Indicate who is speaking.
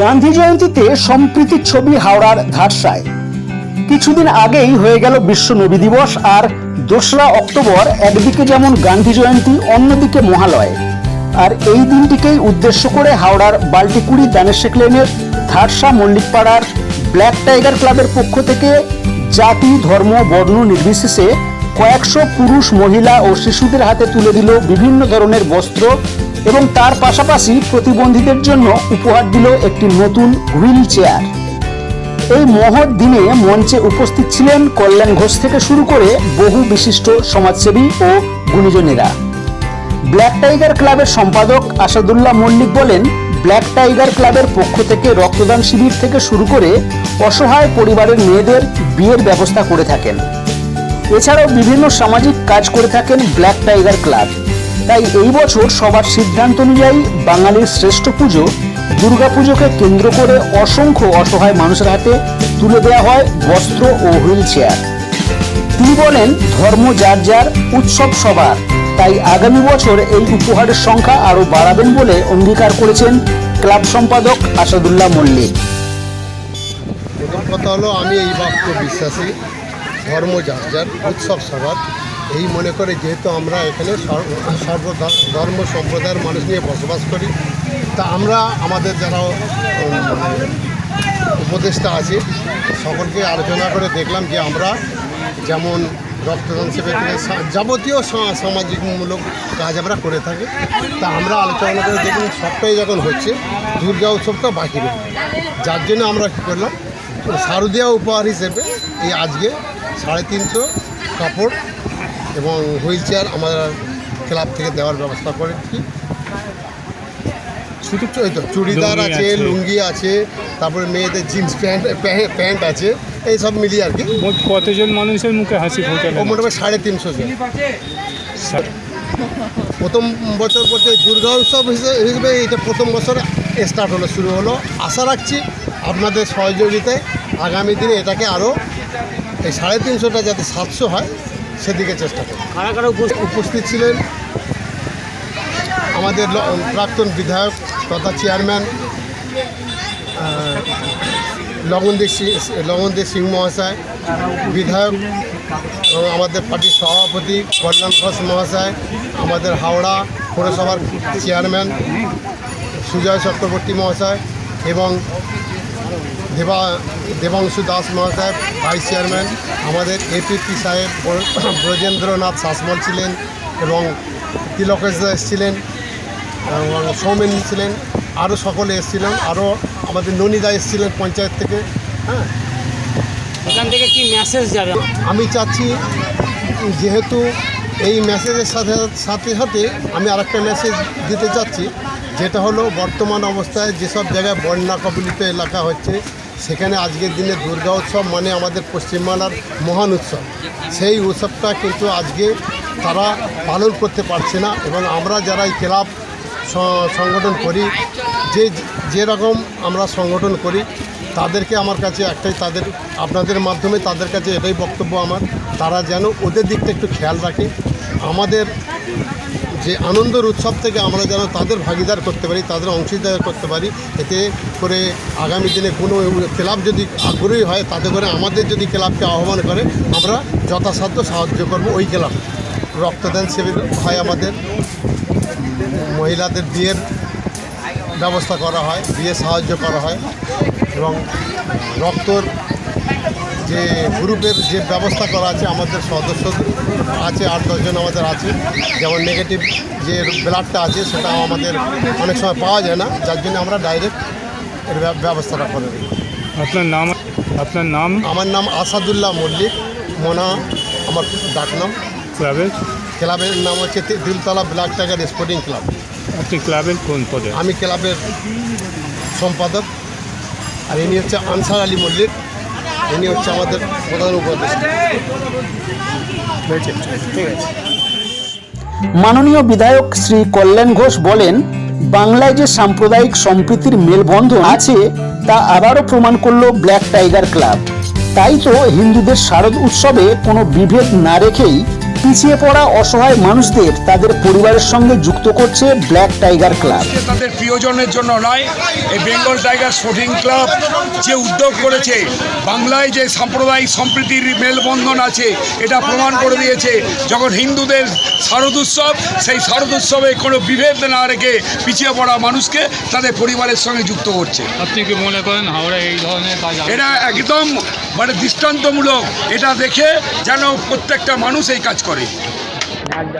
Speaker 1: গান্ধী জয়ন্তীতে সম্প্রীতির ছবি হাওড়ার ধারসায়। কিছুদিন আগেই হয়ে গেল বিশ্ব নবী দিবস আর দোসরা অক্টোবর একদিকে যেমন গান্ধী জয়ন্তী, অন্যদিকে মহালয়। আর এই দিনটিকেই উদ্দেশ্য করে হাওড়ার বাল্টিকুড়ি দানেশেক লেনের ধারসা মল্লিকপাড়ার ব্ল্যাক টাইগার ক্লাবের পক্ষ থেকে জাতি, ধর্ম, বর্ণ নির্বিশেষে কয়েকশো পুরুষ, মহিলা ও শিশুদের হাতে তুলে দিল বিভিন্ন ধরনের বস্ত্র এবং তার পাশাপাশি প্রতিবন্ধীদের জন্য উপহার দিল একটি নতুন হুইল চেয়ার। এই মহৎ দিনে মঞ্চে উপস্থিত ছিলেন কল্যাণ ঘোষ থেকে শুরু করে বহু বিশিষ্ট সমাজসেবী ও গুণীজনেরা। ব্ল্যাক টাইগার ক্লাবের সম্পাদক আসাদুল্লাহ মল্লিক বলেন, ব্ল্যাক টাইগার ক্লাবের পক্ষ থেকে রক্তদান শিবির থেকে শুরু করে অসহায় পরিবারের মেয়েদের বিয়ের ব্যবস্থা করে থাকেন। এছাড়াও বিভিন্ন সামাজিক কাজ করে থাকেন ব্ল্যাক টাইগার ক্লাব। তাই এই বছর সবার সিদ্ধান্ত অনুযায়ী বাঙালির শ্রেষ্ঠ পুজো দুর্গাপুজোকে কেন্দ্র করে অসংখ্য অসহায় মানুষের হাতে তুলে দেওয়া হয় বস্ত্র ও হুইল চেয়ার। তিনি বলেন, ধর্ম যার যার, উৎসব সবার। তাই আগামী বছর এই উপহারের সংখ্যা আরও বাড়াবেন বলে অঙ্গীকার করেছেন ক্লাব সম্পাদক আসাদুল্লাহ মল্লিক।
Speaker 2: প্রথম কথা হলো, আমি এই বাক্য বিশ্বাসী। ধর্ম যার যার, উৎসব সবার। এই মনে করে যেহেতু আমরা এখানে সর্ব ধর্ম সম্প্রদায়ের মানুষ নিয়ে বসবাস করি, তা আমরা আমাদের যারা উপদেষ্টা আছে, সকলকে আলোচনা করে দেখলাম যে আমরা যেমন রক্তদান শিবির থেকে সা- যাবতীয় সামাজিকমূলক কাজ আমরা করে থাকি। তা আমরা আলোচনা করে দেখলাম, সবটাই যখন হচ্ছে, দুর্গা উৎসবটা বাকি রইল। যার জন্য আমরা কী করলাম, শারদীয় উপহার হিসেবে এই আজকে সাড়ে তিনশো কাপড় এবং হুইল চেয়ার আমরা ক্লাব থেকে দেওয়ার ব্যবস্থা করেছি। শুধু তো চুড়িদার আছে। লুঙ্গি আছে তারপরে মেয়েদের জিন্স প্যান্ট প্যাঁ- প্যান্ট আছে এই সব মিলিয়ে আর কি।
Speaker 3: কতজন মানুষের মুখে হাসি
Speaker 2: মোটামুটি সাড়ে তিনশো জন। প্রথম বছর বলতে দুর্গা উৎসব হিসেবে এটা প্রথম বছর স্টার্ট হলো শুরু হলো। আশা রাখছি আপনাদের সহযোগিতায় আগামী দিনে এটাকে আরও এই সাড়ে তিনশোটা যাতে সাতশো হয় সেদিকে চেষ্টা করব।
Speaker 1: কারা কারা
Speaker 2: উপস্থিত? ছিলেন আমাদের প্রাক্তন বিধায়ক তথা চেয়ারম্যান লগনদেব সিং লগনদেব সিং মহাশয় বিধায়ক এবং আমাদের পার্টির সভাপতি কল্যাণ ঘোষ মহাশয় আমাদের হাওড়া পৌরসভার চেয়ারম্যান সুজয় চক্রবর্তী মহাশয় এবং দেবা দেবাংশু দাস মহাশয় ভাইস চেয়ারম্যান আমাদের এপিপি সাহেব ব্রজেন্দ্রনাথ শাসমল ছিলেন এবং তিলকেশ এসেছিলেন এবং সৌমেন ছিলেন আরও সকলে এসেছিলেন আরও আমাদের ননিদা এসেছিলেন পঞ্চায়েত থেকে হ্যাঁ।
Speaker 4: এখান থেকে কি মেসেজ যাবে?
Speaker 2: আমি চাচ্ছি যেহেতু এই মেসেজের সাথে সাথে সাথে আমি আরেকটা মেসেজ দিতে চাচ্ছি যেটা হলো বর্তমান অবস্থায় যেসব জায়গায় বন্যা কবলিত এলাকা হচ্ছে, সেখানে আজকের দিনে দুর্গা উৎসব মানে আমাদের পশ্চিমবাংলার মহান উৎসব। সেই উৎসবটা কিন্তু আজকে তারা পালন করতে পারছে না এবং আমরা যারা এই ক্লাব সংগঠন করি, যে যেরকম আমরা সংগঠন করি, তাদেরকে আমার কাছে একটাই তাদের, আপনাদের মাধ্যমে তাদের কাছে এটাই বক্তব্য আমার, তারা যেন ওদের দিকটা একটু খেয়াল রাখে। আমাদের যে আনন্দের উৎসব থেকে আমরা যেন তাদের ভাগিদার করতে পারি, তাদের অংশীদার করতে পারি, এতে করে আগামী দিনে কোনো ক্লাব যদি আগ্রহী হয়, তাতে করে আমাদের যদি ক্লাবকে আহ্বান করে, আমরা যথাসাধ্য সাহায্য করব ওই ক্লাব। রক্তদান শিবির হয় আমাদের। মহিলাদের বিয়ের ব্যবস্থা করা হয় বিয়ে সাহায্য করা হয় এবং রক্তর যে গ্রুপের যে ব্যবস্থা করা আছে আমাদের সদস্য আছে আট দশজন আমাদের আছে। যেমন নেগেটিভ যে ব্লাডটা আছে সেটা আমাদের অনেক সময় পাওয়া যায় না। যার জন্য আমরা ডাইরেক্ট এর ব্যবস্থাটা করে দিই।
Speaker 3: আপনার নাম আপনার নাম?
Speaker 2: আমার নাম আসাদুল্লাহ মল্লিক। মোনা আমার ডাকনাম
Speaker 3: ক্লাবের?
Speaker 2: ক্লাবের নাম হচ্ছে Tiltala black tiger sporting club.
Speaker 3: আপনি ক্লাবের কোন পদে?
Speaker 2: আমি ক্লাবের সম্পাদক। আর ইনি হচ্ছে আনসার আলী মল্লিক। ইনি হচ্ছে আমাদের প্রধান উপদেষ্টা।
Speaker 1: মাননীয় বিধায়ক শ্রী কল্যাণ ঘোষ বলেন, বাংলায় যে সাম্প্রদায়িক সম্প্রীতির মেলবন্ধন আছে, তা আবারও প্রমাণ করল ব্ল্যাক টাইগার ক্লাব তাই তো হিন্দুদের শারদ উৎসবে কোনো বিভেদ না রেখেই পিছিয়ে পড়া অসহায় মানুষদের তাদের পরিবারের সঙ্গে যুক্ত করছে ব্ল্যাক টাইগার ক্লাব
Speaker 5: তাদের প্রিয়জনের জন্য নয় এই বেঙ্গল টাইগার স্পোর্টিং ক্লাব যে উদ্যোগ করেছে বাংলায় যে সাম্প্রদায়িক সম্প্রীতির মেলবন্ধন আছে এটা প্রমাণ করে দিয়েছে। যখন হিন্দুদের শারদোৎসব সেই শারদোৎসবে কোনো বিভেদ না রেখে পিছিয়ে পড়া মানুষকে তাদের পরিবারের সঙ্গে যুক্ত করছে।
Speaker 3: আপনি কি মনে করেন হাওড়া এই ধরনের কাজ
Speaker 5: এটা একদম মানে দৃষ্টান্তমূলক এটা দেখে যেন প্রত্যেকটা মানুষ এই কাজ করে।